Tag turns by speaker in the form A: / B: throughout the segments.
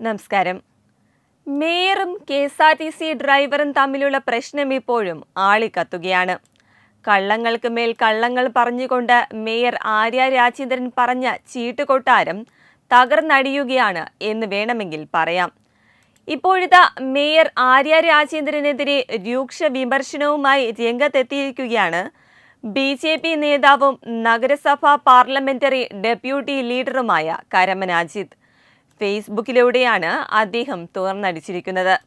A: നമസ്കാരം. മേയറും K S R T C ഡ്രൈവറും തമ്മിലുള്ള പ്രശ്നം ഇപ്പോഴും ആളിക്കത്തുകയാണ്. കള്ളങ്ങൾക്ക് മേൽ കള്ളങ്ങൾ പറഞ്ഞുകൊണ്ട് മേയർ ആര്യ രാജേന്ദ്രൻ പറഞ്ഞ ചീട്ടുകൊട്ടാരം തകർന്നടിയുകയാണ് എന്ന് വേണമെങ്കിൽ പറയാം. ഇപ്പോഴത്തെ മേയർ ആര്യ രാജേന്ദ്രനെതിരെ രൂക്ഷ വിമർശനവുമായി രംഗത്തെത്തിയിരിക്കുകയാണ്. ബി ജെ പി നേതാവും നഗരസഭാ പാർലമെന്ററി ഡെപ്യൂട്ടി ലീഡറുമായ കരമന അജിത് ഫേസ്ബുക്കിലൂടെയാണ് അദ്ദേഹം തുറന്നടിച്ചിരിക്കുന്നത്.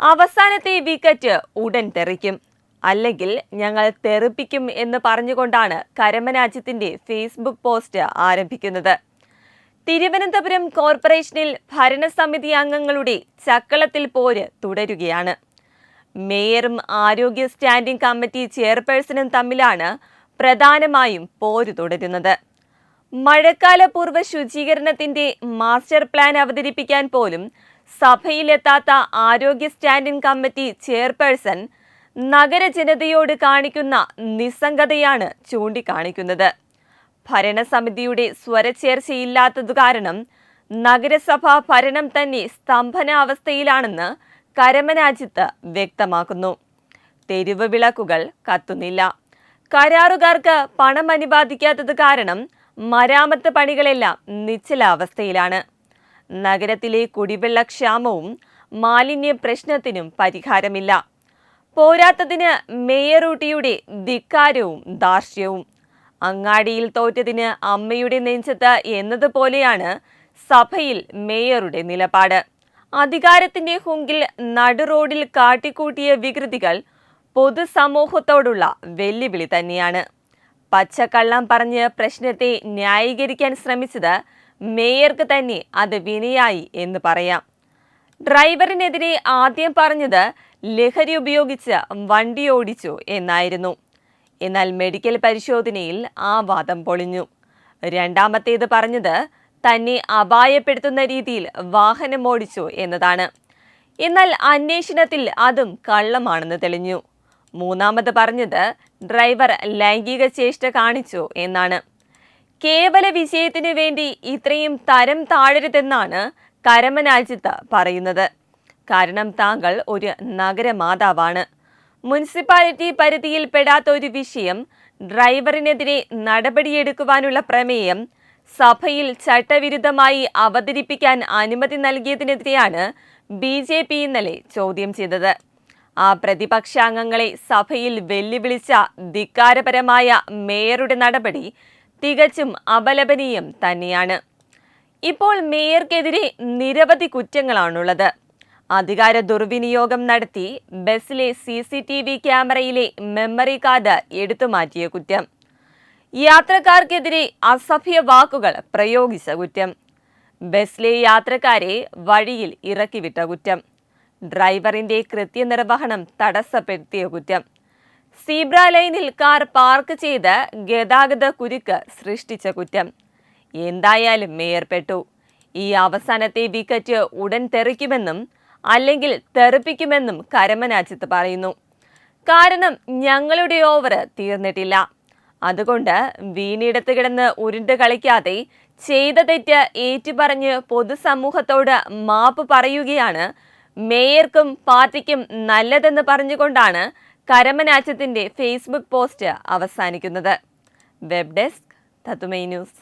A: അവസാനത്തെ വിക്കറ്റ് ഉടൻ തെറിക്കും. അല്ലെങ്കിൽ ഞങ്ങൾ തെറിപ്പിക്കും എന്ന് പറഞ്ഞുകൊണ്ടാണ് കരമനാജ്യത്തിന്റെ ഫേസ്ബുക്ക് പോസ്റ്റ് ആരംഭിക്കുന്നത്. തിരുവനന്തപുരം കോർപ്പറേഷനിൽ ഭരണസമിതി അംഗങ്ങളുടെ ചക്കളത്തിൽ പോര് തുടരുകയാണ്. മേയറും ആരോഗ്യ സ്റ്റാൻഡിംഗ് കമ്മിറ്റി ചെയർപേഴ്സണും തമ്മിലാണ് പ്രധാനമായും പോര് തുടരുന്നത്. മഴക്കാലപൂർവ ശുചീകരണത്തിന്റെ മാസ്റ്റർ പ്ലാൻ അവതരിപ്പിക്കാൻ പോലും സഭയിലെത്താത്ത ആരോഗ്യ സ്റ്റാൻഡിംഗ് കമ്മിറ്റി ചെയർപേഴ്സൺ നഗര നഗരജനതയോട് കാണിക്കുന്ന നിസ്സംഗതയാണ് ചൂണ്ടിക്കാണിക്കുന്നത്. ഭരണസമിതിയുടെ സ്വരചേർച്ചയില്ലാത്തതു കാരണം നഗരസഭാ ഭരണം തന്നെ സ്തംഭനാവസ്ഥയിലാണെന്ന് കരമനാജിത്ത് വ്യക്തമാക്കുന്നു. തെരുവ് വിളക്കുകൾ കത്തുന്നില്ല. കരാറുകാർക്ക് പണം അനുവാദിക്കാത്തത് കാരണം മരാമത്ത് പണികളെല്ലാം നിശ്ചലാവസ്ഥയിലാണ്. നഗരത്തിലെ കുടിവെള്ളക്ഷാമവും മാലിന്യ പ്രശ്നത്തിനും പരിഹാരമില്ല. പോരാത്തതിന് മേയറൂട്ടിയുടെ ധിക്കാരവും ദാർഷ്ട്യവും. അങ്ങാടിയിൽ തോറ്റതിന് അമ്മയുടെ നെഞ്ചത്ത് എന്നതുപോലെയാണ് സഭയിൽ മേയറുടെ നിലപാട്. അധികാരത്തിന്റെ ഹുങ്കിൽ നടുറോഡിൽ കാട്ടിക്കൂട്ടിയ വികൃതികൾ പൊതുസമൂഹത്തോടുള്ള വെല്ലുവിളി തന്നെയാണ്. പച്ചക്കള്ളം പറഞ്ഞ് പ്രശ്നത്തെ ന്യായീകരിക്കാൻ ശ്രമിച്ചത് മേയർക്ക് തന്നെ അത് വിനയായി എന്ന് പറയാം. ഡ്രൈവറിനെതിരെ ആദ്യം പറഞ്ഞത് ലഹരി ഉപയോഗിച്ച് വണ്ടി ഓടിച്ചു എന്നായിരുന്നു. എന്നാൽ മെഡിക്കൽ പരിശോധനയിൽ ആ വാദം പൊളിഞ്ഞു. രണ്ടാമത്തേത് പറഞ്ഞത് തന്നെ അപായപ്പെടുത്തുന്ന രീതിയിൽ വാഹനം ഓടിച്ചു എന്നതാണ്. എന്നാൽ അന്വേഷണത്തിൽ അതും കള്ളമാണെന്ന് തെളിഞ്ഞു. മൂന്നാമത് പറഞ്ഞത് ഡ്രൈവർ ലൈംഗിക ചേഷ്ട കാണിച്ചു എന്നാണ്. കേവല വിജയത്തിനു വേണ്ടി ഇത്രയും തരം താഴരുതെന്നാണ് കരമനാജിത്ത് പറയുന്നത്. കാരണം താങ്കൾ ഒരു നഗരമാതാവാണ്. മുനിസിപ്പാലിറ്റി പരിധിയിൽ പെടാത്ത ഒരു വിഷയം ഡ്രൈവറിനെതിരെ നടപടിയെടുക്കുവാനുള്ള പ്രമേയം സഭയിൽ ചട്ടവിരുദ്ധമായി അവതരിപ്പിക്കാൻ അനുമതി നൽകിയതിനെതിരെയാണ് ബി ജെ പി ഇന്നലെ ചോദ്യം ചെയ്തത്. ആ പ്രതിപക്ഷാംഗങ്ങളെ സഭയിൽ വെല്ലുവിളിച്ച ധിക്കാരപരമായ മേയറുടെ നടപടി തികച്ചും അപലപനീയം തന്നെയാണ്. ഇപ്പോൾ മേയർക്കെതിരെ നിരവധി കുറ്റങ്ങളാണുള്ളത്. അധികാര ദുർവിനിയോഗം നടത്തി ബസ്സിലെ സി സി ടി വി ക്യാമറയിലെ മെമ്മറി കാർഡ് എടുത്തുമാറ്റിയ കുറ്റം. യാത്രക്കാർക്കെതിരെ അസഭ്യ വാക്കുകൾ പ്രയോഗിച്ച കുറ്റം. ബസ്സിലെ യാത്രക്കാരെ വഴിയിൽ ഇറക്കിവിട്ട കുറ്റം. ഡ്രൈവറിന്റെ കൃത്യനിർവഹണം തടസ്സപ്പെടുത്തിയ കുറ്റം. സീബ്ര ലൈനിൽ കാർ പാർക്ക് ചെയ്ത് ഗതാഗത കുരുക്ക് സൃഷ്ടിച്ച കുറ്റം. എന്തായാലും മേയർ പെട്ടു. ഈ അവസാനത്തെ വിക്കറ്റ് ഉടൻ തെറിക്കുമെന്നും അല്ലെങ്കിൽ തെറിപ്പിക്കുമെന്നും കരമനാജിത്ത് പറയുന്നു. കാരണം ഞങ്ങളുടെ ഓവർ തീർന്നിട്ടില്ല. അതുകൊണ്ട് വീണിടത്ത് കിടന്ന് ഉരുണ്ട് കളിക്കാതെ ചെയ്ത തെറ്റ് ഏറ്റുപറഞ്ഞ് പൊതുസമൂഹത്തോട് മാപ്പ് പറയുകയാണ് മേയർക്കും പാർട്ടിക്കും നല്ലതെന്ന് പറഞ്ഞുകൊണ്ടാണ് കരമനാച്ചത്തിന്റെ ഫേസ്ബുക്ക് പോസ്റ്റ് അവസാനിക്കുന്നത്. വെബ് ഡെസ്ക് തത്തുമൈ ന്യൂസ്.